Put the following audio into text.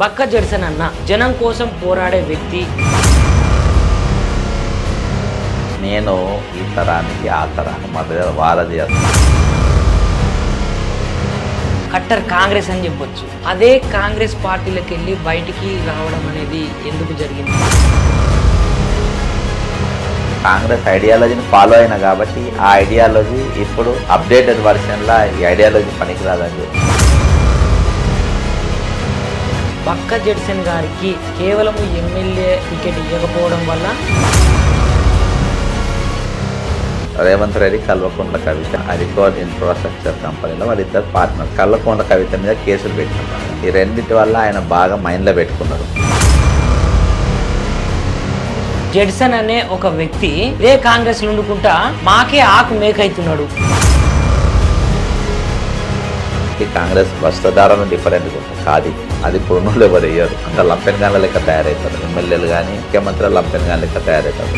బక్క జడ్సన్ అన్న జనం కోసం పోరాడే వ్యక్తి. నేను ఈ తరానికి ఆ తరానికి మధ్య వారధి కట్టర్ కాంగ్రెస్ అని చెప్పొచ్చు. అదే కాంగ్రెస్ పార్టీలోకి వెళ్ళి బయటికి రావడం అనేది ఎందుకు జరిగింది? కాంగ్రెస్ ఐడియాలజీని ఫాలో అయినా కాబట్టి ఆ ఐడియాలజీ ఇప్పుడు అప్డేటెడ్ వర్షన్లో ఈ ఐడియాలజీ పనికిరాదని చెప్పి బక్క జడ్సన్ గారికి కేవలం ఎమ్మెల్యే టికెట్ ఇవ్వకపోవడం వల్ల రేవంత్ రెడ్డి కల్వకుంట్ల కవిత అరికోడ్ ఇన్ఫ్రాస్ట్రక్చర్ కంపెనీలో వాళ్ళిద్దరు పార్ట్నర్. కల్వకుంట్ల కవిత మీద కేసులు పెట్టుకున్నారు ఈ రెండింటి వల్ల ఆయన బాగా మైండ్లో పెట్టుకున్నారు జడ్సన్ అనే ఒక వ్యక్తి ఇదే కాంగ్రెస్ ఉండుకుంటా మాకే ఆకు మేకైతున్నాడు. ఈ కాంగ్రెస్ వస్త్రధారణ డిఫరెంట్ కాదు కాది అది ఇప్పుడు ఎవరు వేయరు అంత లంపెన్ గాన్ల లెక్క తయారవుతారు ఎమ్మెల్యేలు కానీ ముఖ్యమంత్రులు లంపెన్ గాన్ లెక్క తయారవుతారు